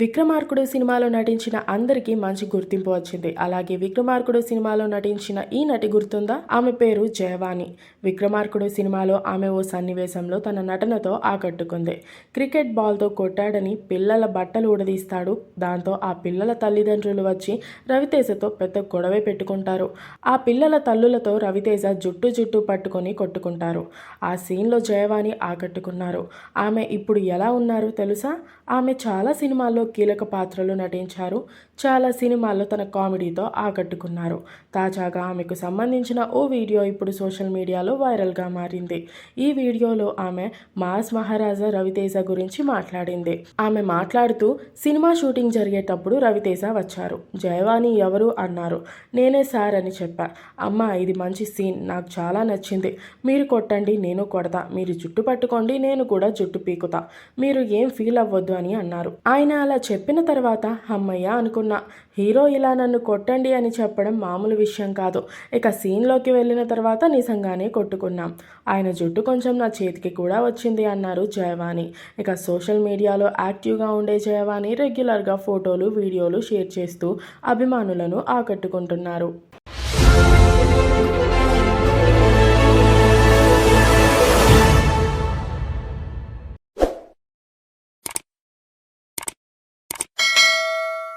విక్రమార్కుడు సినిమాలో నటించిన అందరికీ మంచి గుర్తింపు వచ్చింది. అలాగే విక్రమార్కుడు సినిమాలో నటించిన ఈ నటి గుర్తుందా? ఆమె పేరు జయవాణి. విక్రమార్కుడు సినిమాలో ఆమె ఓ సన్నివేశంలో తన నటనతో ఆకట్టుకుంది. క్రికెట్ బాల్తో కొట్టాడని పిల్లల బట్టలు ఉడదీస్తాడు. దాంతో ఆ పిల్లల తల్లిదండ్రులు వచ్చి రవితేజతో పెద్ద గొడవే పెట్టుకుంటారు. ఆ పిల్లల తల్లులతో రవితేజ జుట్టు జుట్టు పట్టుకొని కొట్టుకుంటారు. ఆ సీన్లో జయవాణి ఆకట్టుకున్నారు. ఆమె ఇప్పుడు ఎలా ఉన్నారు తెలుసా? ఆమె చాలా సినిమాల్లో కీలక పాత్రలు నటించారు. చాలా సినిమాల్లో తన కామెడీతో ఆకట్టుకున్నారు. తాజాగా ఆమెకు సంబంధించిన ఓ వీడియో ఇప్పుడు సోషల్ మీడియాలో వైరల్గా మారింది. ఈ వీడియోలో ఆమె మాస్ మహారాజా రవితేజ గురించి మాట్లాడింది. ఆమె మాట్లాడుతూ సినిమా షూటింగ్ జరిగేటప్పుడు రవితేజ వచ్చారు. జయవాణి ఎవరు అన్నారు. నేనే సార్ అని చెప్పా. అమ్మ ఇది మంచి సీన్. నాకు చాలా నచ్చింది. మీరు కొట్టండి నేను కొడతా. మీరు జుట్టు పట్టుకోండి నేను కూడా జుట్టు పీకుతా. మీరు ఏం ఫీల్ అవ్వద్దు అని అన్నారు. ఆయన అలా చెప్పిన తర్వాత అమ్మయ్య అనుకున్నా హీరో ఇలా నన్ను కొట్టండి అని చెప్పడం మామూలు విషయం కాదు. ఇక సీన్లోకి వెళ్ళిన తర్వాత నిజంగానే కొట్టుకున్నాం. ఆయన జుట్టు కొంచెం నా చేతికి కూడా వచ్చింది అన్నారు జయవాణి. ఇక సోషల్ మీడియాలో యాక్టివ్గా ఉండే జయవాణి రెగ్యులర్గా ఫోటోలు వీడియోలు షేర్ చేస్తూ అభిమానులను ఆకట్టుకుంటున్నారు.